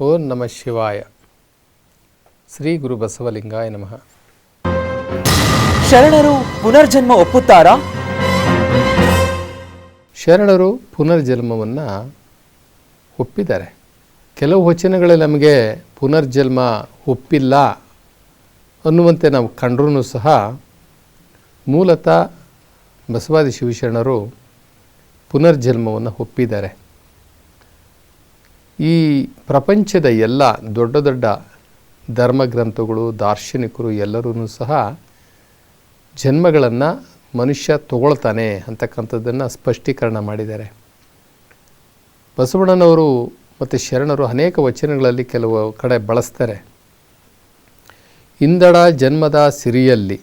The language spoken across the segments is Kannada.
ಓಂ ನಮಃ ಶಿವಾಯ. ಶ್ರೀ ಗುರು ಬಸವಲಿಂಗಾಯ ನಮಃ. ಶರಣರು ಪುನರ್ಜನ್ಮ ಒಪ್ಪುತ್ತಾರಾ? ಶರಣರು ಪುನರ್ಜನ್ಮವನ್ನು ಒಪ್ಪಿದ್ದಾರೆ. ಕೆಲವು ವಚನಗಳಲ್ಲಿ ನಮಗೆ ಪುನರ್ಜನ್ಮ ಒಪ್ಪಿಲ್ಲ ಅನ್ನುವಂತೆ ನಾವು ಕಂಡ್ರೂ ಸಹ ಮೂಲತಃ ಬಸವಾದಿ ಶಿವಶರಣರು ಪುನರ್ಜನ್ಮವನ್ನು ಒಪ್ಪಿದ್ದಾರೆ. ಈ ಪ್ರಪಂಚದ ಎಲ್ಲ ದೊಡ್ಡ ದೊಡ್ಡ ಧರ್ಮಗ್ರಂಥಗಳು, ದಾರ್ಶನಿಕರು ಎಲ್ಲರೂ ಸಹ ಜನ್ಮಗಳನ್ನು ಮನುಷ್ಯ ತಗೊಳ್ತಾನೆ ಅಂತಕ್ಕಂಥದ್ದನ್ನು ಸ್ಪಷ್ಟೀಕರಣ ಮಾಡಿದ್ದಾರೆ. ಬಸವಣ್ಣನವರು ಮತ್ತು ಶರಣರು ಅನೇಕ ವಚನಗಳಲ್ಲಿ ಕೆಲವು ಕಡೆ ಬಳಸ್ತಾರೆ. ಇಂದಣ ಜನ್ಮದ ಸಿರಿಯಲ್ಲಿ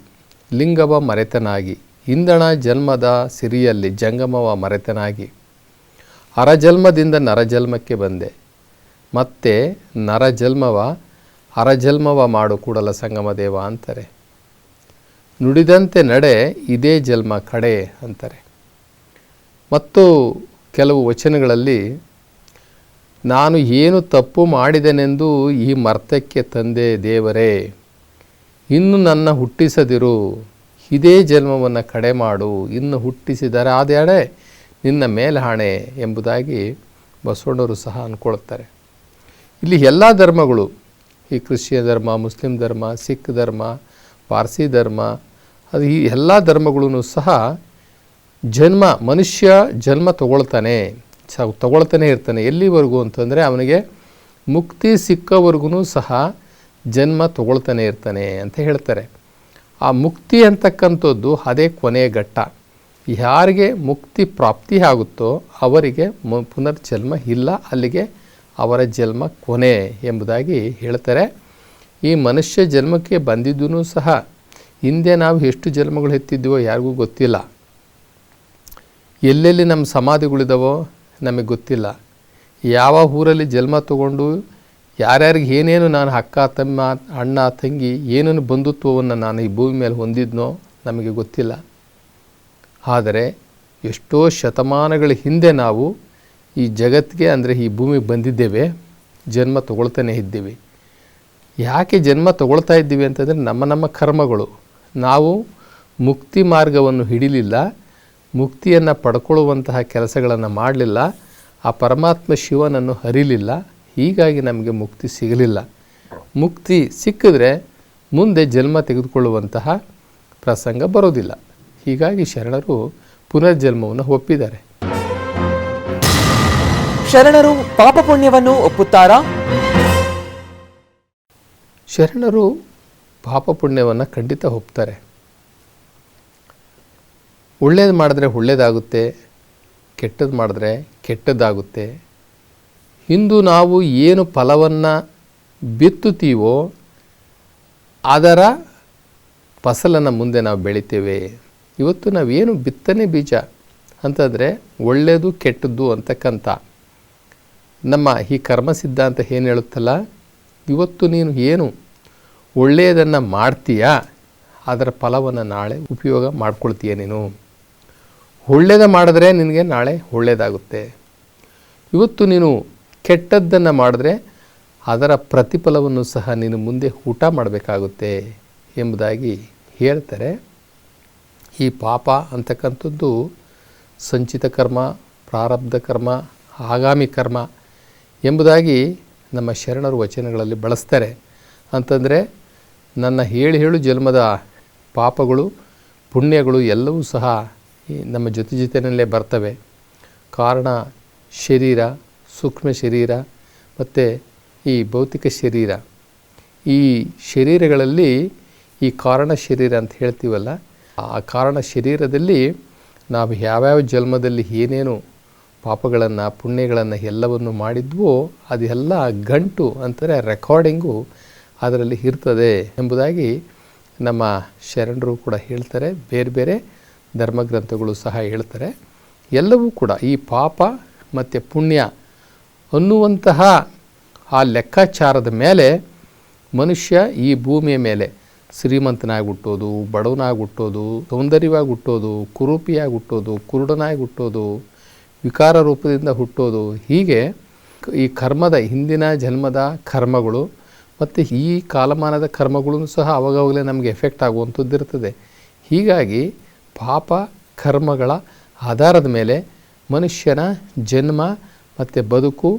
ಲಿಂಗವ ಮರೆತನಾಗಿ, ಇಂದಣ ಜನ್ಮದ ಸಿರಿಯಲ್ಲಿ ಜಂಗಮವ ಮರೆತನಾಗಿ, ಅರಜನ್ಮದಿಂದ ನರಜನ್ಮಕ್ಕೆ ಬಂದೆ ಮತ್ತೆ ನರಜಲ್ಮವ ಅರಜನ್ಮವ ಮಾಡು ಕೂಡಲ ಸಂಗಮ ದೇವ ಅಂತಾರೆ. ನುಡಿದಂತೆ ನಡೆ, ಇದೇ ಜನ್ಮ ಕಡೆ ಅಂತಾರೆ. ಮತ್ತು ಕೆಲವು ವಚನಗಳಲ್ಲಿ, ನಾನು ಏನು ತಪ್ಪು ಮಾಡಿದೆನೆಂದು ಈ ಮರ್ತಕ್ಕೆ ತಂದೆ ದೇವರೇ, ಇನ್ನು ನನ್ನ ಹುಟ್ಟಿಸದಿರು, ಇದೇ ಜನ್ಮವನ್ನು ಕಡೆ ಮಾಡು, ಇನ್ನು ಹುಟ್ಟಿಸಿದರೆ ಆದ್ಯಾಡೆ ನಿನ್ನ ಮೇಲೆ ಹಾಣೆ ಎಂಬುದಾಗಿ ಬಸವಣ್ಣರು ಸಹ ಅಂದ್ಕೊಳ್ತಾರೆ. ಇಲ್ಲಿ ಎಲ್ಲ ಧರ್ಮಗಳು, ಈ ಕ್ರಿಶ್ಚಿಯನ್ ಧರ್ಮ, ಮುಸ್ಲಿಂ ಧರ್ಮ, ಸಿಖ್ ಧರ್ಮ, ಪಾರ್ಸಿ ಧರ್ಮ, ಅದು ಈ ಎಲ್ಲ ಧರ್ಮಗಳೂ ಸಹ ಜನ್ಮ, ಮನುಷ್ಯ ಜನ್ಮ ತಗೊಳ್ತಾನೆ, ಸ, ತಗೊಳ್ತಾನೆ ಇರ್ತಾನೆ. ಎಲ್ಲಿವರೆಗೂ ಅಂತಂದರೆ ಅವನಿಗೆ ಮುಕ್ತಿ ಸಿಕ್ಕವರೆಗೂ ಸಹ ಜನ್ಮ ತಗೊಳ್ತಾನೆ ಇರ್ತಾನೆ ಅಂತ ಹೇಳ್ತಾರೆ. ಆ ಮುಕ್ತಿ ಅಂತಕ್ಕಂಥದ್ದು ಅದೇ ಕೊನೆಯ ಘಟ್ಟ. ಯಾರಿಗೆ ಮುಕ್ತಿ ಪ್ರಾಪ್ತಿ ಆಗುತ್ತೋ ಅವರಿಗೆ ಮ, ಪುನರ್ಜನ್ಮ ಇಲ್ಲ, ಅಲ್ಲಿಗೆ ಅವರ ಜನ್ಮ ಕೊನೆ ಎಂಬುದಾಗಿ ಹೇಳ್ತಾರೆ. ಈ ಮನುಷ್ಯ ಜನ್ಮಕ್ಕೆ ಬಂದಿದ್ದೂ ಸಹ ಹಿಂದೆ ನಾವು ಎಷ್ಟು ಜನ್ಮಗಳು ಎತ್ತಿದ್ದೀವೋ ಯಾರಿಗೂ ಗೊತ್ತಿಲ್ಲ. ಎಲ್ಲೆಲ್ಲಿ ನಮ್ಮ ಸಮಾಧಿಗಳಿದಾವೋ ನಮಗೆ ಗೊತ್ತಿಲ್ಲ. ಯಾವ ಊರಲ್ಲಿ ಜನ್ಮ ತಗೊಂಡು ಯಾರ್ಯಾರಿಗೆ ಏನೇನು ನಾನು ಅಕ್ಕ, ತಮ್ಮ, ಅಣ್ಣ, ತಂಗಿ ಏನೇನು ಬಂಧುತ್ವವನ್ನು ನಾನು ಈ ಭೂಮಿ ಮೇಲೆ ಹೊಂದಿದ್ನೋ ನಮಗೆ ಗೊತ್ತಿಲ್ಲ. ಆದರೆ ಎಷ್ಟೋ ಶತಮಾನಗಳ ಹಿಂದೆ ನಾವು ಈ ಜಗತ್ತಿಗೆ ಅಂದರೆ ಈ ಭೂಮಿಗೆ ಬಂದಿದ್ದೇವೆ, ಜನ್ಮ ತಗೊಳ್ತಾನೆ ಇದ್ದೀವಿ. ಯಾಕೆ ಜನ್ಮ ತಗೊಳ್ತಾ ಇದ್ದೀವಿ ಅಂತಂದರೆ ನಮ್ಮ ನಮ್ಮ ಕರ್ಮಗಳು. ನಾವು ಮುಕ್ತಿ ಮಾರ್ಗವನ್ನು ಹಿಡಿಲಿಲ್ಲ, ಮುಕ್ತಿಯನ್ನು ಪಡ್ಕೊಳ್ಳುವಂತಹ ಕೆಲಸಗಳನ್ನು ಮಾಡಲಿಲ್ಲ, ಆ ಪರಮಾತ್ಮ ಶಿವನನ್ನು ಹರಿಲಿಲ್ಲ ಹೀಗಾಗಿ ನಮಗೆ ಮುಕ್ತಿ ಸಿಗಲಿಲ್ಲ. ಮುಕ್ತಿ ಸಿಕ್ಕಿದ್ರೆ ಮುಂದೆ ಜನ್ಮ ತೆಗೆದುಕೊಳ್ಳುವಂತಹ ಪ್ರಸಂಗ ಬರೋದಿಲ್ಲ ಹೀಗಾಗಿ ಶರಣರು ಪುನರ್ಜನ್ಮವನ್ನು ಒಪ್ಪಿದ್ದಾರೆ. ಶರಣರು ಪಾಪ ಪುಣ್ಯವನ್ನು ಒಪ್ಪುತ್ತಾರಾ? ಶರಣರು ಪಾಪ ಪುಣ್ಯವನ್ನು ಖಂಡಿತ ಒಪ್ತಾರೆ ಒಳ್ಳೇದು ಮಾಡಿದ್ರೆ ಒಳ್ಳೇದಾಗುತ್ತೆ ಕೆಟ್ಟದ್ದು ಮಾಡಿದ್ರೆ ಕೆಟ್ಟದ್ದಾಗುತ್ತೆ ಇಂದು ನಾವು ಏನು ಫಲವನ್ನು ಬಿತ್ತುತ್ತೀವೋ ಅದರ ಫಸಲನ್ನು ಮುಂದೆ ನಾವು ಬೆಳಿತೇವೆ. ಇವತ್ತು ನಾವೇನು ಬಿತ್ತನೆ ಬೀಜ ಅಂತಂದರೆ ಒಳ್ಳೆಯದು ಕೆಟ್ಟದ್ದು ಅಂತಕ್ಕಂಥ. ನಮ್ಮ ಈ ಕರ್ಮ ಸಿದ್ಧಾಂತ ಏನು ಹೇಳುತ್ತಲ್ಲ? ಇವತ್ತು ನೀನು ಏನು ಒಳ್ಳೆಯದನ್ನು ಮಾಡ್ತೀಯಾ? ಅದರ ಫಲವನ್ನು ನಾಳೆ ಉಪಯೋಗ ಮಾಡ್ಕೊಳ್ತೀಯ ನೀನು. ಒಳ್ಳೆಯದ ಮಾಡಿದ್ರೆ ನಿನಗೆ ನಾಳೆ ಒಳ್ಳೆಯದಾಗುತ್ತೆ. ಇವತ್ತು ನೀನು ಕೆಟ್ಟದ್ದನ್ನು ಮಾಡಿದ್ರೆ ಅದರ ಪ್ರತಿಫಲವನ್ನು ಸಹ ನೀನು ಮುಂದೆ ಊಟ ಮಾಡಬೇಕಾಗುತ್ತೆ ಎಂಬುದಾಗಿ ಹೇಳ್ತಾರೆ. ಈ ಪಾಪ ಅಂತಕ್ಕಂಥದ್ದು ಸಂಚಿತ ಕರ್ಮ, ಪ್ರಾರಬ್ಧ ಕರ್ಮ, ಆಗಾಮಿ ಕರ್ಮ ಎಂಬುದಾಗಿ ನಮ್ಮ ಶರಣರು ವಚನಗಳಲ್ಲಿ ಬಳಸ್ತಾರೆ. ಅಂತಂದರೆ, ನನ್ನ ಹೇಳಿ ಹೇಳು ಜನ್ಮದ ಪಾಪಗಳು, ಪುಣ್ಯಗಳು ಎಲ್ಲವೂ ಸಹ ನಮ್ಮ ಜೊತೆ ಜೊತೆಯಲ್ಲೇ ಬರ್ತವೆ. ಕಾರಣ ಶರೀರ, ಸೂಕ್ಷ್ಮ ಶರೀರ, ಮತ್ತು ಈ ಭೌತಿಕ ಶರೀರ. ಈ ಶರೀರಗಳಲ್ಲಿ ಈ ಕಾರಣ ಶರೀರ ಅಂತ ಹೇಳ್ತೀವಲ್ಲ, ಆ ಕಾರಣ ಶರೀರದಲ್ಲಿ ನಾವು ಯಾವ್ಯಾವ ಜನ್ಮದಲ್ಲಿ ಏನೇನು ಪಾಪಗಳನ್ನು, ಪುಣ್ಯಗಳನ್ನು ಎಲ್ಲವನ್ನು ಮಾಡಿದ್ವೋ ಅದೆಲ್ಲ ಗಂಟು ಅಂತಾರೆ ರೆಕಾರ್ಡಿಂಗು ಅದರಲ್ಲಿ ಇರ್ತದೆ ಎಂಬುದಾಗಿ ನಮ್ಮ ಶರಣರು ಕೂಡ ಹೇಳ್ತಾರೆ. ಬೇರೆ ಬೇರೆ ಧರ್ಮಗ್ರಂಥಗಳು ಸಹ ಹೇಳ್ತಾರೆ. ಎಲ್ಲವೂ ಕೂಡ ಈ ಪಾಪ ಮತ್ತು ಪುಣ್ಯ ಅನ್ನುವಂತಹ ಆ ಲೆಕ್ಕಾಚಾರದ ಮೇಲೆ ಮನುಷ್ಯ ಈ ಭೂಮಿಯ ಮೇಲೆ ಶ್ರೀಮಂತನಾಗಿ ಹುಟ್ಟೋದು ಬಡವನಾಗಿ ಹುಟ್ಟೋದು ಸೌಂದರ್ಯವಾಗಿ ಹುಟ್ಟೋದು ಕುರೂಪಿಯಾಗಿ ಹುಟ್ಟೋದು ಕುರುಡನಾಗಿ ಹುಟ್ಟೋದು ವಿಕಾರ ರೂಪದಿಂದ ಹುಟ್ಟೋದು. ಹೀಗೆ ಈ ಕರ್ಮದ ಹಿಂದಿನ ಜನ್ಮದ ಕರ್ಮಗಳು ಮತ್ತು ಈ ಕಾಲಮಾನದ ಕರ್ಮಗಳೂ ಸಹ ಅವಾಗವಾಗಲೇ ನಮಗೆ ಎಫೆಕ್ಟ್ ಆಗುವಂಥದ್ದು ಇರ್ತದೆ. ಹೀಗಾಗಿ ಪಾಪ ಕರ್ಮಗಳ ಆಧಾರದ ಮೇಲೆ ಮನುಷ್ಯನ ಜನ್ಮ ಮತ್ತು ಬದುಕು,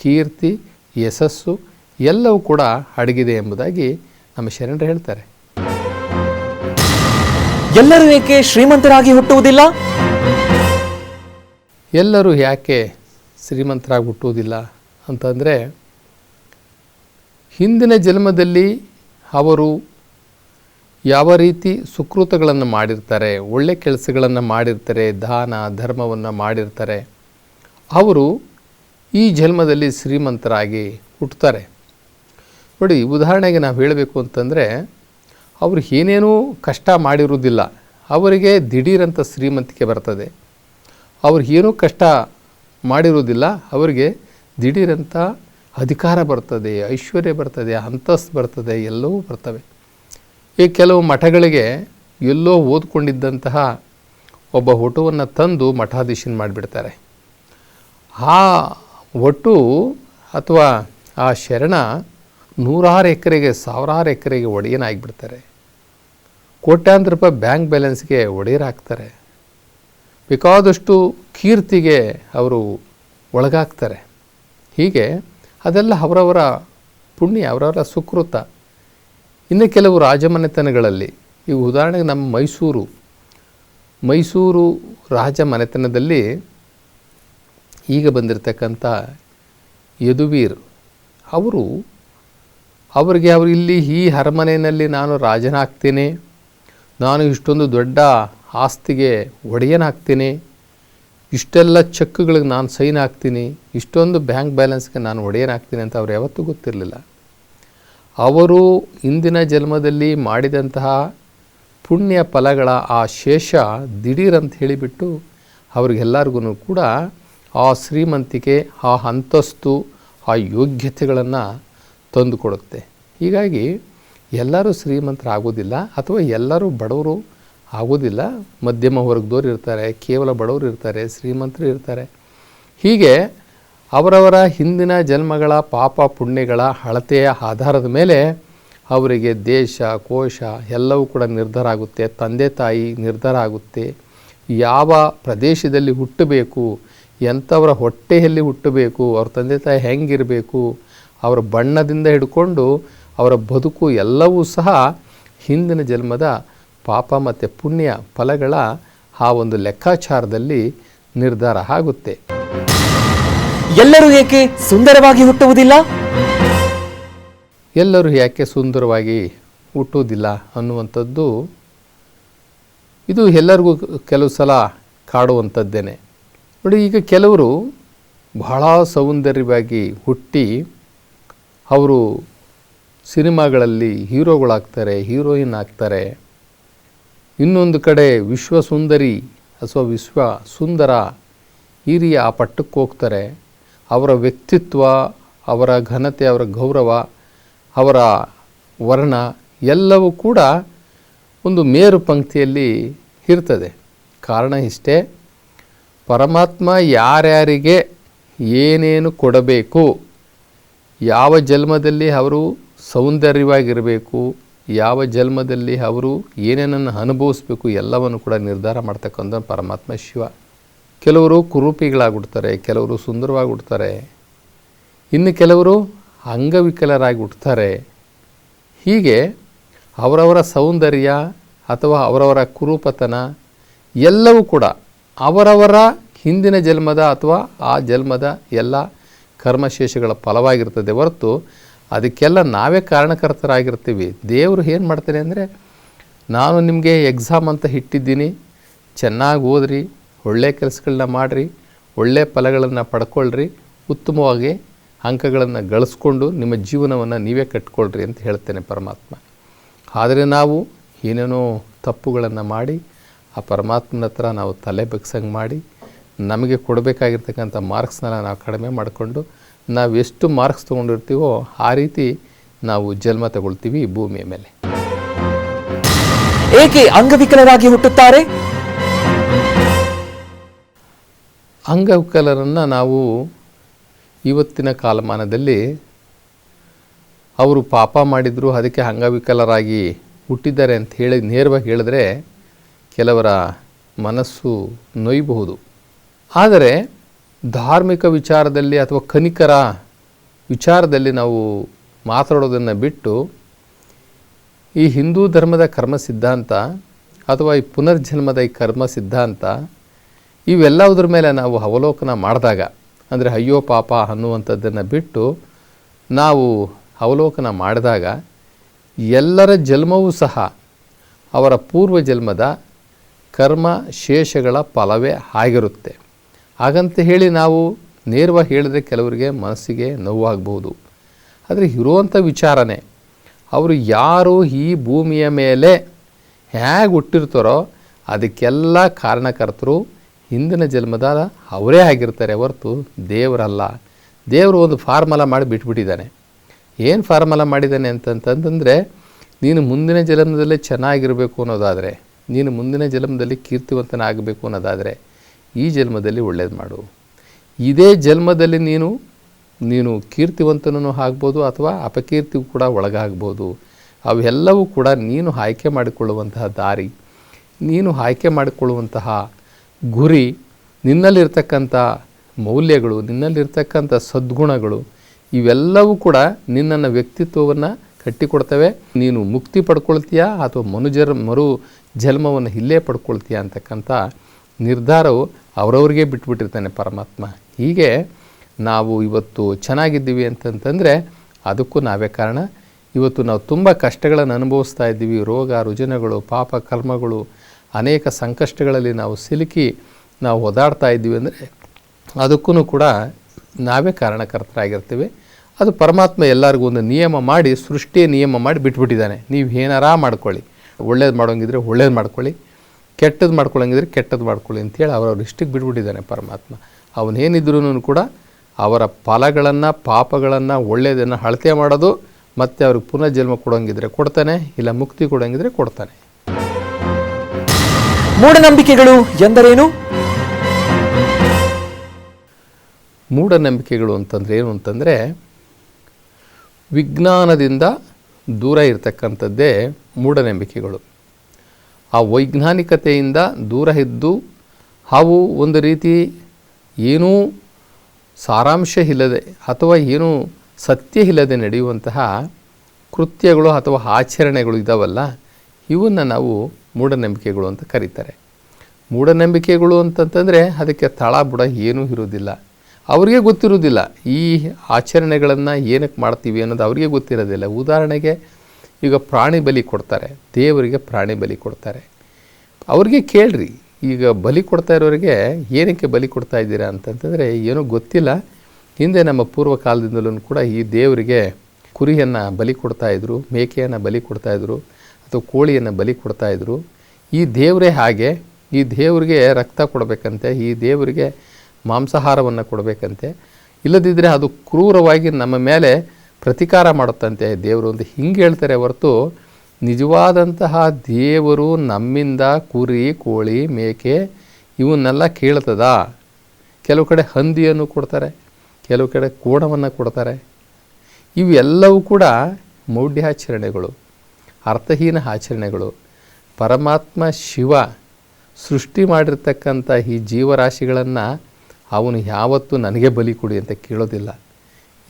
ಕೀರ್ತಿ, ಯಶಸ್ಸು ಎಲ್ಲವೂ ಕೂಡ ಅಡಗಿದೆ ಎಂಬುದಾಗಿ ನಮ್ಮ ಶರಣರು ಹೇಳ್ತಾರೆ. ಎಲ್ಲರೂ ಏಕೆ ಶ್ರೀಮಂತರಾಗಿ ಹುಟ್ಟುವುದಿಲ್ಲ? ಎಲ್ಲರೂ ಯಾಕೆ ಶ್ರೀಮಂತರಾಗಿ ಹುಟ್ಟುವುದಿಲ್ಲ ಅಂತಂದರೆ ಹಿಂದಿನ ಜನ್ಮದಲ್ಲಿ ಅವರು ಯಾವ ರೀತಿ ಸುಕೃತಗಳನ್ನು ಮಾಡಿರ್ತಾರೆ, ಒಳ್ಳೆ ಕೆಲಸಗಳನ್ನು ಮಾಡಿರ್ತಾರೆ, ದಾನ, ಧರ್ಮವನ್ನು ಮಾಡಿರ್ತಾರೆ, ಅವರು ಈ ಜನ್ಮದಲ್ಲಿ ಶ್ರೀಮಂತರಾಗಿ ಹುಟ್ಟುತ್ತಾರೆ ನೋಡಿ, ಉದಾಹರಣೆಗೆ ನಾವು ಹೇಳಬೇಕು ಅಂತಂದರೆ, ಅವರು ಏನೇನೂ ಕಷ್ಟ ಮಾಡಿರುವುದಿಲ್ಲ, ಅವರಿಗೆ ದಿಢೀರಂಥ ಶ್ರೀಮಂತಿಕೆ ಬರ್ತದೆ. ಅವ್ರು ಏನೂ ಕಷ್ಟ ಮಾಡಿರುವುದಿಲ್ಲ. ಅವರಿಗೆ ದಿಢೀರಂಥ ಅಧಿಕಾರ ಬರ್ತದೆ, ಐಶ್ವರ್ಯ ಬರ್ತದೆ, ಅಂತಸ್ತು ಬರ್ತದೆ, ಎಲ್ಲವೂ ಬರ್ತವೆ. ಈ ಕೆಲವು ಮಠಗಳಿಗೆ ಎಲ್ಲೋ ಓದ್ಕೊಂಡಿದ್ದಂತಹ ಒಬ್ಬ ಒಟುವನ್ನು ತಂದು ಮಠಾಧೀಶನ ಮಾಡಿಬಿಡ್ತಾರೆ. ಆ ಒಟ್ಟು ಅಥವಾ ಆ ಶರಣ ನೂರಾರು ಎಕರೆಗೆ, ಸಾವಿರಾರು ಎಕರೆಗೆ ಒಡೆಯನಾಗಿಬಿಡ್ತಾರೆ. ಕೋಟ್ಯಾಂತರ ರೂಪಾಯಿ ಬ್ಯಾಂಕ್ ಬ್ಯಾಲೆನ್ಸ್ಗೆ ಒಡೆಯರಾಗ್ತಾರೆ. ಬೇಕಾದಷ್ಟು ಕೀರ್ತಿಗೆ ಅವರು ಒಳಗಾಗ್ತಾರೆ. ಹೀಗೆ ಅದೆಲ್ಲ ಅವರವರ ಪುಣ್ಯ, ಅವರವರ ಸುಕೃತ. ಇನ್ನು ಕೆಲವು ರಾಜಮನೆತನಗಳಲ್ಲಿ ಈಗ ಉದಾಹರಣೆಗೆ ನಮ್ಮ ಮೈಸೂರು ಮೈಸೂರು ರಾಜಮನೆತನದಲ್ಲಿ ಈಗ ಬಂದಿರತಕ್ಕಂಥ ಯದುವೀರ್ ಅವರು, ಅವರಿಗೆ ಅವರು ಇಲ್ಲಿ ಈ ಅರಮನೆಯಲ್ಲಿ ನಾನು ರಾಜನಾಗ್ತೇನೆ, ನಾನು ಇಷ್ಟೊಂದು ದೊಡ್ಡ ಆಸ್ತಿಗೆ ಒಡೆಯನಾಗ್ತೀನಿ ಇಷ್ಟೆಲ್ಲ ಚೆಕ್ಗಳಿಗೆ ನಾನು ಸೈನ್ ಹಾಕ್ತೀನಿ. ಇಷ್ಟೊಂದು ಬ್ಯಾಂಕ್ ಬ್ಯಾಲೆನ್ಸ್ಗೆ ನಾನು ಒಡೆಯನಾಗ್ತೀನಿ ಅಂತ ಅವ್ರು ಯಾವತ್ತೂ ಗೊತ್ತಿರಲಿಲ್ಲ. ಅವರು ಇಂದಿನ ಜನ್ಮದಲ್ಲಿ ಮಾಡಿದಂತಹ ಪುಣ್ಯ ಫಲಗಳ ಆ ಶೇಷ ದಿಢೀರಂತ ಹೇಳಿಬಿಟ್ಟು ಅವ್ರಿಗೆಲ್ಲರಿಗೂ ಕೂಡ ಆ ಶ್ರೀಮಂತಿಕೆ, ಆ ಅಂತಸ್ತು, ಆ ಯೋಗ್ಯತೆಗಳನ್ನು ತಂದುಕೊಡುತ್ತೆ ಹೀಗಾಗಿ ಎಲ್ಲರೂ ಶ್ರೀಮಂತರಾಗೋದಿಲ್ಲ ಅಥವಾ ಎಲ್ಲರೂ ಬಡವರು ಆಗೋದಿಲ್ಲ. ಮಧ್ಯಮ ವರ್ಗದವ್ರು ಇರ್ತಾರೆ, ಕೇವಲ ಬಡವರು ಇರ್ತಾರೆ, ಶ್ರೀಮಂತರು ಇರ್ತಾರೆ. ಹೀಗೆ ಅವರವರ ಹಿಂದಿನ ಜನ್ಮಗಳ ಪಾಪ ಪುಣ್ಯಗಳ ಅಳತೆಯ ಆಧಾರದ ಮೇಲೆ ಅವರಿಗೆ ದೇಶ, ಕೋಶ ಎಲ್ಲವೂ ಕೂಡ ನಿರ್ಧಾರ ಆಗುತ್ತೆ. ತಂದೆ ತಾಯಿ ನಿರ್ಧಾರ ಆಗುತ್ತೆ. ಯಾವ ಪ್ರದೇಶದಲ್ಲಿ ಹುಟ್ಟಬೇಕು, ಎಂಥವರ ಹೊಟ್ಟೆಯಲ್ಲಿ ಹುಟ್ಟಬೇಕು, ಅವ್ರ ತಂದೆ ತಾಯಿ ಹೆಂಗಿರಬೇಕು, ಅವರ ಬಣ್ಣದಿಂದ ಹಿಡ್ಕೊಂಡು ಅವರ ಬದುಕು ಎಲ್ಲವೂ ಸಹ ಹಿಂದಿನ ಜನ್ಮದ ಪಾಪ ಮತ್ತು ಪುಣ್ಯ ಫಲಗಳ ಆ ಒಂದು ಲೆಕ್ಕಾಚಾರದಲ್ಲಿ ನಿರ್ಧಾರ ಆಗುತ್ತೆ. ಎಲ್ಲರೂ ಏಕೆ ಸುಂದರವಾಗಿ ಹುಟ್ಟುವುದಿಲ್ಲ? ಎಲ್ಲರೂ ಯಾಕೆ ಸುಂದರವಾಗಿ ಹುಟ್ಟುವುದಿಲ್ಲ ಅನ್ನುವಂಥದ್ದು ಇದು ಎಲ್ಲರಿಗೂ ಕೆಲವು ಸಲ ಕಾಡುವಂಥದ್ದೇನೆ. ನೋಡಿ ಈಗ ಕೆಲವರು ಬಹಳ ಸೌಂದರ್ಯವಾಗಿ ಹುಟ್ಟಿ ಅವರು ಸಿನಿಮಾಗಳಲ್ಲಿ ಹೀರೋಗಳಾಗ್ತಾರೆ ಹೀರೋಯಿನ್ ಆಗ್ತಾರೆ. ಇನ್ನೊಂದು ಕಡೆ ವಿಶ್ವ ಸುಂದರಿ ಅಥವಾ ವಿಶ್ವ ಸುಂದರ ಹಿರಿಯ ಆ ಪಟ್ಟಕ್ಕೆ ಹೋಗ್ತಾರೆ. ಅವರ ವ್ಯಕ್ತಿತ್ವ, ಅವರ ಘನತೆ, ಅವರ ಗೌರವ, ಅವರ ವರ್ಣ ಎಲ್ಲವೂ ಕೂಡ ಒಂದು ಮೇರು ಪಂಕ್ತಿಯಲ್ಲಿ ಇರ್ತದೆ. ಕಾರಣ ಇಷ್ಟೇ, ಪರಮಾತ್ಮ ಯಾರ್ಯಾರಿಗೆ ಏನೇನು ಕೊಡಬೇಕು, ಯಾವ ಜನ್ಮದಲ್ಲಿ ಅವರು ಸೌಂದರ್ಯವಾಗಿರಬೇಕು ಯಾವ ಜನ್ಮದಲ್ಲಿ ಅವರು ಏನೇನನ್ನು ಅನುಭವಿಸ್ಬೇಕು ಎಲ್ಲವನ್ನು ಕೂಡ ನಿರ್ಧಾರ ಮಾಡ್ತಕ್ಕಂಥ ಪರಮಾತ್ಮ ಶಿವ. ಕೆಲವರು ಕುರೂಪಿಗಳಾಗ್ಬಿಡ್ತಾರೆ, ಕೆಲವರು ಸುಂದರವಾಗಿ ಹುಡ್ತಾರೆ ಇನ್ನು ಕೆಲವರು ಅಂಗವಿಕಲರಾಗಿ ಹುಟ್ಟುತ್ತಾರೆ ಹೀಗೆ ಅವರವರ ಸೌಂದರ್ಯ ಅಥವಾ ಅವರವರ ಕುರೂಪತನ ಎಲ್ಲವೂ ಕೂಡ ಅವರವರ ಹಿಂದಿನ ಜನ್ಮದ ಅಥವಾ ಆ ಜನ್ಮದ ಎಲ್ಲ ಕರ್ಮಶೇಷಗಳ ಫಲವಾಗಿರ್ತದೆ ಹೊರತು ಅದಕ್ಕೆಲ್ಲ ನಾವೇ ಕಾರಣಕರ್ತರಾಗಿರ್ತೀವಿ. ದೇವರು ಏನು ಮಾಡ್ತಾನೆ ಅಂದರೆ, ನಾನು ನಿಮಗೆ ಎಕ್ಸಾಮ್ ಅಂತ ಇಟ್ಟಿದ್ದೀನಿ ಚೆನ್ನಾಗಿ ಓದ್ರಿ ಒಳ್ಳೆಯ ಕೆಲಸಗಳನ್ನ ಮಾಡಿರಿ ಒಳ್ಳೆಯ ಫಲಗಳನ್ನು ಪಡ್ಕೊಳ್ಳ್ರಿ ಉತ್ತಮವಾಗಿ ಅಂಕಗಳನ್ನು ಗಳಿಸ್ಕೊಂಡು ನಿಮ್ಮ ಜೀವನವನ್ನು ನೀವೇ ಕಟ್ಕೊಳ್ರಿ ಅಂತ ಹೇಳ್ತೇನೆ ಪರಮಾತ್ಮ. ಆದರೆ ನಾವು ಏನೇನೋ ತಪ್ಪುಗಳನ್ನು ಮಾಡಿ, ಆ ಪರಮಾತ್ಮನ ಹತ್ರ ನಾವು ತಲೆ ಬಗ್ಸಂಗೆ ಮಾಡಿ, ನಮಗೆ ಕೊಡಬೇಕಾಗಿರ್ತಕ್ಕಂಥ ಮಾರ್ಕ್ಸ್ನ ನಾವು ಕಡಿಮೆ ಮಾಡಿಕೊಂಡು ನಾವು ಎಷ್ಟು ಮಾರ್ಕ್ಸ್ ತೊಗೊಂಡಿರ್ತೀವೋ ಆ ರೀತಿ ನಾವು ಜನ್ಮ ತಗೊಳ್ತೀವಿ ಭೂಮಿಯ ಮೇಲೆ. ಏಕೆ ಅಂಗವಿಕಲರಾಗಿ ಹುಟ್ಟುತ್ತಾರೆ? ಅಂಗವಿಕಲರನ್ನು ನಾವು ಇವತ್ತಿನ ಕಾಲಮಾನದಲ್ಲಿ ಅವರು ಪಾಪ ಮಾಡಿದ್ರು ಅದಕ್ಕೆ ಅಂಗವಿಕಲರಾಗಿ ಹುಟ್ಟಿದ್ದಾರೆ ಅಂತ ಹೇಳಿ ನೇರವಾಗಿ ಹೇಳಿದ್ರೆ ಕೆಲವರ ಮನಸ್ಸು ನೋಯಬಹುದು. ಆದರೆ ಧಾರ್ಮಿಕ ವಿಚಾರದಲ್ಲಿ ಅಥವಾ ಕನಿಕರ ವಿಚಾರದಲ್ಲಿ ನಾವು ಮಾತಾಡೋದನ್ನು ಬಿಟ್ಟು ಈ ಹಿಂದೂ ಧರ್ಮದ ಕರ್ಮ ಸಿದ್ಧಾಂತ ಅಥವಾ ಈ ಪುನರ್ಜನ್ಮದ ಈ ಕರ್ಮ ಸಿದ್ಧಾಂತ ಇವೆಲ್ಲವುದ್ರ ಮೇಲೆ ನಾವು ಅವಲೋಕನ ಮಾಡಿದಾಗ, ಅಂದರೆ ಅಯ್ಯೋ ಪಾಪ ಅನ್ನುವಂಥದ್ದನ್ನು ಬಿಟ್ಟು ನಾವು ಅವಲೋಕನ ಮಾಡಿದಾಗ ಎಲ್ಲರ ಜನ್ಮವೂ ಸಹ ಅವರ ಪೂರ್ವ ಜನ್ಮದ ಕರ್ಮ ಶೇಷಗಳ ಫಲವೇ ಆಗಿರುತ್ತೆ. ಹಾಗಂತ ಹೇಳಿ ನಾವು ನೇರವಾಗಿ ಹೇಳಿದ್ರೆ ಕೆಲವರಿಗೆ ಮನಸ್ಸಿಗೆ ನೋವಾಗಬಹುದು. ಆದರೆ ಇರುವಂಥ ವಿಚಾರನೇ, ಅವರು ಯಾರು ಈ ಭೂಮಿಯ ಮೇಲೆ ಹೇಗೆ ಹುಟ್ಟಿರ್ತಾರೋ ಅದಕ್ಕೆಲ್ಲ ಕಾರಣಕರ್ತರು ಹಿಂದಿನ ಜನ್ಮದ ಅವರೇ ಆಗಿರ್ತಾರೆ ಹೊರತು ದೇವರಲ್ಲ. ದೇವರು ಒಂದು ಫಾರ್ಮಲ ಮಾಡಿ ಬಿಟ್ಬಿಟ್ಟಿದ್ದಾನೆ. ಏನು ಫಾರ್ಮಲ ಮಾಡಿದ್ದಾನೆ ಅಂತಂತಂದರೆ ನೀನು ಮುಂದಿನ ಜನ್ಮದಲ್ಲೇ ಚೆನ್ನಾಗಿರಬೇಕು ಅನ್ನೋದಾದರೆ, ನೀನು ಮುಂದಿನ ಜನ್ಮದಲ್ಲಿ ಕೀರ್ತಿವಂತನಾಗಬೇಕು ಅನ್ನೋದಾದರೆ ಈ ಜನ್ಮದಲ್ಲಿ ಒಳ್ಳೇದು ಮಾಡು. ಇದೇ ಜನ್ಮದಲ್ಲಿ ನೀನು ನೀನು ಕೀರ್ತಿವಂತನೂ ಆಗ್ಬೋದು ಅಥವಾ ಅಪಕೀರ್ತಿಗೂ ಕೂಡ ಒಳಗಾಗ್ಬೋದು. ಅವೆಲ್ಲವೂ ಕೂಡ ನೀನು ಆಯ್ಕೆ ಮಾಡಿಕೊಳ್ಳುವಂತಹ ದಾರಿ. ನೀನು ಆಯ್ಕೆ ಮಾಡಿಕೊಳ್ಳುವಂತಹ ಗುರಿ, ನಿನ್ನಲ್ಲಿರ್ತಕ್ಕಂಥ ಮೌಲ್ಯಗಳು, ನಿನ್ನಲ್ಲಿರ್ತಕ್ಕಂಥ ಸದ್ಗುಣಗಳು, ಇವೆಲ್ಲವೂ ಕೂಡ ನಿನ್ನನ್ನು ವ್ಯಕ್ತಿತ್ವವನ್ನು ಕಟ್ಟಿಕೊಡ್ತವೆ. ನೀನು ಮುಕ್ತಿ ಪಡ್ಕೊಳ್ತೀಯಾ ಅಥವಾ ಮನುಜರ ಮರು ಜನ್ಮವನ್ನು ಇಲ್ಲೇ ಪಡ್ಕೊಳ್ತೀಯಾ ಅಂತಕ್ಕಂಥ ನಿರ್ಧಾರವು ಅವರವ್ರಿಗೆ ಬಿಟ್ಬಿಟ್ಟಿರ್ತಾನೆ ಪರಮಾತ್ಮ. ಹೀಗೆ ನಾವು ಇವತ್ತು ಚೆನ್ನಾಗಿದ್ದೀವಿ ಅಂತಂತಂದರೆ ಅದಕ್ಕೂ ನಾವೇ ಕಾರಣ. ಇವತ್ತು ನಾವು ತುಂಬ ಕಷ್ಟಗಳನ್ನು ಅನುಭವಿಸ್ತಾ ಇದ್ದೀವಿ. ರೋಗ, ರುಜಿನಗಳು, ಪಾಪ, ಕರ್ಮಗಳು, ಅನೇಕ ಸಂಕಷ್ಟಗಳಲ್ಲಿ ನಾವು ಸಿಲುಕಿ ನಾವು ಒದಾಡ್ತಾ ಇದ್ದೀವಿ ಅಂದರೆ ಅದಕ್ಕೂ ಕೂಡ ನಾವೇ ಕಾರಣಕರ್ತರಾಗಿರ್ತೀವಿ. ಅದು ಪರಮಾತ್ಮ ಎಲ್ಲರಿಗೂ ಒಂದು ನಿಯಮ ಮಾಡಿ, ಸೃಷ್ಟಿಯ ನಿಯಮ ಮಾಡಿ ಬಿಟ್ಬಿಟ್ಟಿದ್ದಾನೆ. ನೀವು ಏನಾರ ಮಾಡ್ಕೊಳ್ಳಿ. ಒಳ್ಳೇದು ಮಾಡೋಂಗಿದ್ರೆ ಒಳ್ಳೇದು ಮಾಡ್ಕೊಳ್ಳಿ. ಕೆಟ್ಟದ್ದು ಮಾಡ್ಕೊಳ್ಳೋಂಗಿದ್ರೆ ಕೆಟ್ಟದ್ದು ಮಾಡ್ಕೊಳ್ಳಿ ಅಂತೇಳಿ ಅವರವ್ರ ಇಷ್ಟಕ್ಕೆ ಬಿಟ್ಬಿಟ್ಟಿದ್ದಾನೆ ಪರಮಾತ್ಮ. ಅವನೇನಿದ್ರೂ ಕೂಡ ಅವರ ಫಲಗಳನ್ನು ಪಾಪಗಳನ್ನು ಒಳ್ಳೆಯದನ್ನು ಅಳತೆ ಮಾಡೋದು ಮತ್ತು ಅವ್ರಿಗೆ ಪುನರ್ಜನ್ಮ ಕೊಡೋಂಗಿದ್ರೆ ಕೊಡ್ತಾನೆ ಇಲ್ಲ ಮುಕ್ತಿ ಕೊಡೋಂಗಿದ್ರೆ ಕೊಡ್ತಾನೆ. ಮೂಢನಂಬಿಕೆಗಳು ಎಂದರೇನು? ಮೂಢನಂಬಿಕೆಗಳು ಅಂತಂದರೆ ಏನು ಅಂತಂದರೆ ವಿಜ್ಞಾನದಿಂದ ದೂರ ಇರತಕ್ಕಂಥದ್ದೇ ಮೂಢನಂಬಿಕೆಗಳು. ಆ ವೈಜ್ಞಾನಿಕತೆಯಿಂದ ದೂರ ಇದ್ದು ಅವು ಒಂದು ರೀತಿ ಏನೂ ಸಾರಾಂಶ ಇಲ್ಲದೆ ಅಥವಾ ಏನೂ ಸತ್ಯ ಇಲ್ಲದೆ ನಡೆಯುವಂತಹ ಕೃತ್ಯಗಳು ಅಥವಾ ಆಚರಣೆಗಳು ಇದ್ದಾವಲ್ಲ ಇವನ್ನು ನಾವು ಮೂಢನಂಬಿಕೆಗಳು ಅಂತ ಕರೀತಾರೆ. ಮೂಢನಂಬಿಕೆಗಳು ಅಂತಂತಂದರೆ ಅದಕ್ಕೆ ತಳ ಬುಡ ಏನೂ ಇರೋದಿಲ್ಲ ಅವರಿಗೆ ಗೊತ್ತಿರೋದಿಲ್ಲ ಈ ಆಚರಣೆಗಳನ್ನು ಏನಕ್ಕೆ ಮಾಡ್ತೀವಿ ಅನ್ನೋದು ಅವರಿಗೆ ಗೊತ್ತಿರೋದಿಲ್ಲ. ಉದಾಹರಣೆಗೆ ಈಗ ಪ್ರಾಣಿ ಬಲಿ ಕೊಡ್ತಾರೆ, ದೇವರಿಗೆ ಪ್ರಾಣಿ ಬಲಿ ಕೊಡ್ತಾರೆ. ಅವ್ರಿಗೆ ಕೇಳ್ರಿ, ಈಗ ಬಲಿ ಕೊಡ್ತಾ ಇರೋರಿಗೆ ಏನಕ್ಕೆ ಬಲಿ ಕೊಡ್ತಾ ಇದ್ದೀರಾ ಅಂತಂತಂದರೆ, ಏನೂ ಗೊತ್ತಿಲ್ಲ. ಹಿಂದೆ ನಮ್ಮ ಪೂರ್ವ ಕಾಲದಿಂದಲೂ ಕೂಡ ಈ ದೇವರಿಗೆ ಕುರಿಯನ್ನು ಬಲಿ ಕೊಡ್ತಾಯಿದ್ರು ಮೇಕೆಯನ್ನು ಬಲಿ ಕೊಡ್ತಾಯಿದ್ರು ಅಥವಾ ಕೋಳಿಯನ್ನು ಬಲಿ ಕೊಡ್ತಾಯಿದ್ರು ಈ ದೇವರೇ ಹಾಗೆ, ಈ ದೇವರಿಗೆ ರಕ್ತ ಕೊಡಬೇಕಂತೆ, ಈ ದೇವರಿಗೆ ಮಾಂಸಾಹಾರವನ್ನು ಕೊಡಬೇಕಂತೆ. ಇಲ್ಲದಿದ್ದರೆ ಅದು ಕ್ರೂರವಾಗಿ ನಮ್ಮ ಮೇಲೆ ಪ್ರತಿಕಾರ ಮಾಡುತ್ತಂತೆ ದೇವರು ಅಂತ ಹಿಂಗೆ ಹೇಳ್ತಾರೆ ಹೊರತು ನಿಜವಾದಂತಹ ದೇವರು ನಮ್ಮಿಂದ ಕುರಿ, ಕೋಳಿ, ಮೇಕೆ ಇವನ್ನೆಲ್ಲ ಕೇಳ್ತದ? ಕೆಲವು ಕಡೆ ಹಂದಿಯನ್ನು ಕೊಡ್ತಾರೆ, ಕೆಲವು ಕಡೆ ಕೋಣವನ್ನು ಕೊಡ್ತಾರೆ. ಇವೆಲ್ಲವೂ ಕೂಡ ಮೌಢ್ಯಾಚರಣೆಗಳು ಅರ್ಥಹೀನ ಆಚರಣೆಗಳು. ಪರಮಾತ್ಮ ಶಿವ ಸೃಷ್ಟಿ ಮಾಡಿರ್ತಕ್ಕಂಥ ಈ ಜೀವರಾಶಿಗಳನ್ನು ಅವನು ಯಾವತ್ತೂ ನನಗೆ ಬಲಿ ಕೊಡಿ ಅಂತ ಕೇಳೋದಿಲ್ಲ.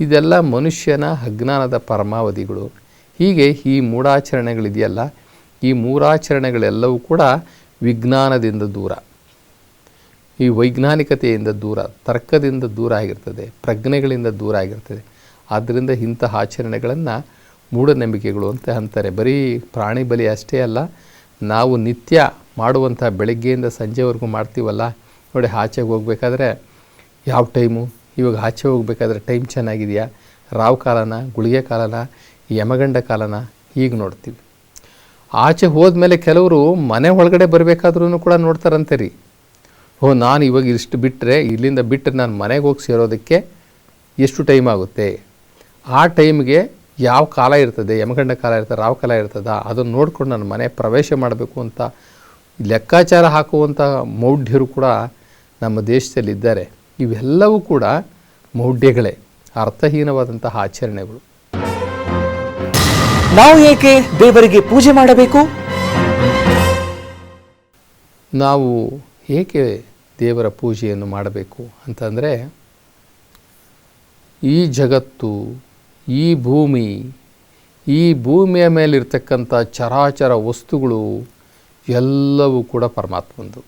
ಇದೆಲ್ಲ ಮನುಷ್ಯನ ಅಜ್ಞಾನದ ಪರಮಾವಧಿಗಳು. ಹೀಗೆ ಈ ಮೂಢಾಚರಣೆಗಳಿದೆಯಲ್ಲ, ಈ ಮೂಢಾಚರಣೆಗಳೆಲ್ಲವೂ ಕೂಡ ವಿಜ್ಞಾನದಿಂದ ದೂರ. ಈ ವೈಜ್ಞಾನಿಕತೆಯಿಂದ ದೂರ, ತರ್ಕದಿಂದ ದೂರ ಆಗಿರ್ತದೆ, ಪ್ರಜ್ಞೆಗಳಿಂದ ದೂರ ಆಗಿರ್ತದೆ. ಆದ್ದರಿಂದ ಇಂತಹ ಆಚರಣೆಗಳನ್ನು ಮೂಢನಂಬಿಕೆಗಳು ಅಂತ ಅಂತಾರೆ. ಬರೀ ಪ್ರಾಣಿ ಬಲಿ ಅಷ್ಟೇ ಅಲ್ಲ, ನಾವು ನಿತ್ಯ ಮಾಡುವಂಥ ಬೆಳಗ್ಗೆಯಿಂದ ಸಂಜೆವರೆಗೂ ಮಾಡ್ತೀವಲ್ಲ, ನೋಡಿ ಆಚೆಗೆ ಹೋಗ್ಬೇಕಾದ್ರೆ ಯಾವ ಟೈಮು? ಇವಾಗ ಆಚೆ ಹೋಗಬೇಕಾದ್ರೆ ಟೈಮ್ ಚೆನ್ನಾಗಿದೆಯಾ? ರಾವ್ ಕಾಲನ, ಗುಳಿಗೆ ಕಾಲನ, ಯಮಗಂಡ ಕಾಲನ? ಹೀಗೆ ನೋಡ್ತೀವಿ. ಆಚೆ ಹೋದ್ಮೇಲೆ ಕೆಲವರು ಮನೆ ಒಳಗಡೆ ಬರಬೇಕಾದ್ರೂ ಕೂಡ ನೋಡ್ತಾರಂತೆ ರೀ. ಓ ನಾನು ಇವಾಗ ಇಷ್ಟು ಬಿಟ್ಟರೆ ಇಲ್ಲಿಂದ ಬಿಟ್ಟರೆ ನಾನು ಮನೆಗೆ ಹೋಗಿ ಸೇರೋದಕ್ಕೆ ಎಷ್ಟು ಟೈಮ್ ಆಗುತ್ತೆ? ಆ ಟೈಮ್ಗೆ ಯಾವ ಕಾಲ ಇರ್ತದೆ? ಯಮಗಂಡ ಕಾಲ ಇರ್ತದೆ ರಾವ್ ಕಾಲ ಇರ್ತದ? ಅದನ್ನು ನೋಡ್ಕೊಂಡು ನಾನು ಮನೆ ಪ್ರವೇಶ ಮಾಡಬೇಕು ಅಂತ ಲೆಕ್ಕಾಚಾರ ಹಾಕುವಂಥ ಮೌಢ್ಯರು ಕೂಡ ನಮ್ಮ ದೇಶದಲ್ಲಿದ್ದಾರೆ. ಇವೆಲ್ಲವೂ ಕೂಡ ಮೌಢ್ಯಗಳೇ ಅರ್ಥಹೀನವಾದಂತಹ ಆಚರಣೆಗಳು. ನಾವು ಏಕೆ ದೇವರಿಗೆ ಪೂಜೆ ಮಾಡಬೇಕು? ನಾವು ಏಕೆ ದೇವರ ಪೂಜೆಯನ್ನು ಮಾಡಬೇಕು ಅಂತಂದರೆ ಈ ಜಗತ್ತು ಈ ಭೂಮಿ ಈ ಭೂಮಿಯ ಮೇಲಿರ್ತಕ್ಕಂಥ ಚರಾಚರ ವಸ್ತುಗಳು ಎಲ್ಲವೂ ಕೂಡ ಪರಮಾತ್ಮಂದು.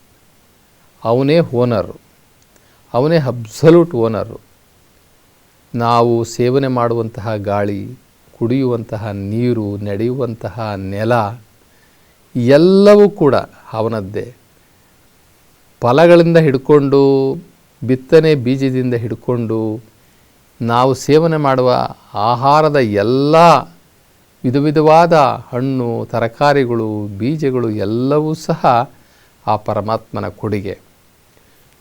ಅವನೇ ಓನರು. ಅವನೇ ಅಬ್ಸಲ್ಯೂಟ್ ಓನರು ನಾವು ಸೇವನೆ ಮಾಡುವಂತಹ ಗಾಳಿ, ಕುಡಿಯುವಂತಹ ನೀರು, ನಡೆಯುವಂತಹ ನೆಲ, ಎಲ್ಲವೂ ಕೂಡ ಅವನದ್ದೇ. ಫಲಗಳಿಂದ ಹಿಡ್ಕೊಂಡು, ಬಿತ್ತನೆ ಬೀಜದಿಂದ ಹಿಡ್ಕೊಂಡು, ನಾವು ಸೇವನೆ ಮಾಡುವ ಆಹಾರದ ಎಲ್ಲ ವಿಧ ವಿಧವಾದ ಹಣ್ಣು, ತರಕಾರಿಗಳು, ಬೀಜಗಳು ಎಲ್ಲವೂ ಸಹ ಆ ಪರಮಾತ್ಮನ ಕೊಡುಗೆ.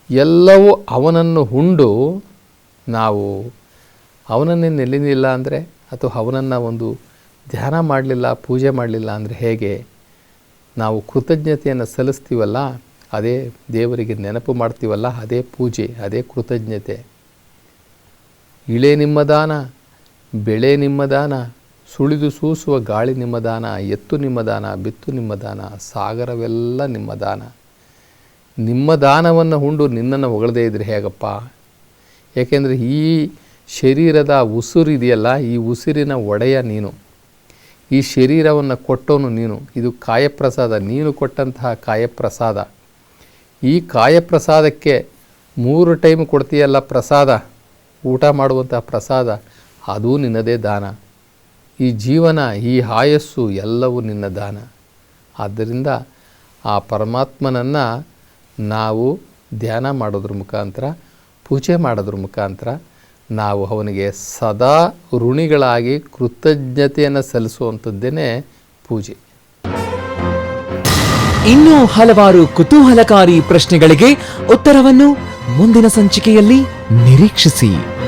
ಎಲ್ಲವೂ ಅವನನ್ನು ಹುಂಡು ನಾವು ಅವನನ್ನೇ ನೆಲ್ಲಿನಿಲ್ಲ ಅಂದರೆ ಅಥವಾ ಅವನನ್ನು ಒಂದು ಧ್ಯಾನ ಮಾಡಲಿಲ್ಲ, ಪೂಜೆ ಮಾಡಲಿಲ್ಲ ಅಂದರೆ ಹೇಗೆ? ನಾವು ಕೃತಜ್ಞತೆಯನ್ನು ಸಲ್ಲಿಸ್ತೀವಲ್ಲ, ಅದೇ ದೇವರಿಗೆ ನೆನಪು ಮಾಡ್ತೀವಲ್ಲ, ಅದೇ ಪೂಜೆ, ಅದೇ ಕೃತಜ್ಞತೆ. ಇಳೆ ನಿಮ್ಮ ದಾನ, ಬೆಳೆ ನಿಮ್ಮ ದಾನ, ಸುಳಿದು ಸೂಸುವ ಗಾಳಿ ನಿಮ್ಮ ದಾನ, ಎತ್ತು ನಿಮ್ಮ ದಾನ, ಬಿತ್ತು ನಿಮ್ಮ ದಾನ, ಸಾಗರವೆಲ್ಲ ನಿಮ್ಮ ದಾನ. ನಿಮ್ಮ ದಾನವನ್ನು ಉಂಡು ನಿನ್ನನ್ನು ಹೊಗಳದೇ ಇದ್ರೆ ಹೇಗಪ್ಪ? ಏಕೆಂದರೆ ಈ ಶರೀರದ ಉಸಿರು ಇದೆಯಲ್ಲ, ಈ ಉಸಿರಿನ ಒಡೆಯ ನೀನು. ಈ ಶರೀರವನ್ನು ಕೊಟ್ಟವನು ನೀನು. ಇದು ಕಾಯಪ್ರಸಾದ. ನೀನು ಕೊಟ್ಟಂತಹ ಕಾಯಪ್ರಸಾದ. ಈ ಕಾಯಪ್ರಸಾದಕ್ಕೆ ಮೂರು ಟೈಮ್ ಕೊಡ್ತೀಯಲ್ಲ ಪ್ರಸಾದ, ಊಟ ಮಾಡುವಂತಹ ಪ್ರಸಾದ, ಅದೂ ನಿನ್ನದೇ ದಾನ. ಈ ಜೀವನ, ಈ ಆಯಸ್ಸು ಎಲ್ಲವೂ ನಿನ್ನ ದಾನ. ಆದ್ದರಿಂದ ಆ ಪರಮಾತ್ಮನನ್ನು ನಾವು ಧ್ಯಾನ ಮಾಡೋದ್ರ ಮುಖಾಂತರ, ಪೂಜೆ ಮಾಡೋದ್ರ ಮುಖಾಂತರ ನಾವು ಅವನಿಗೆ ಸದಾ ಋಣಿಗಳಾಗಿ ಕೃತಜ್ಞತೆಯನ್ನು ಸಲ್ಲಿಸುವಂಥದ್ದೇನೆ ಪೂಜೆ. ಇನ್ನೂ ಹಲವಾರು ಕುತೂಹಲಕಾರಿ ಪ್ರಶ್ನೆಗಳಿಗೆ ಉತ್ತರವನ್ನು ಮುಂದಿನ ಸಂಚಿಕೆಯಲ್ಲಿ ನಿರೀಕ್ಷಿಸಿ.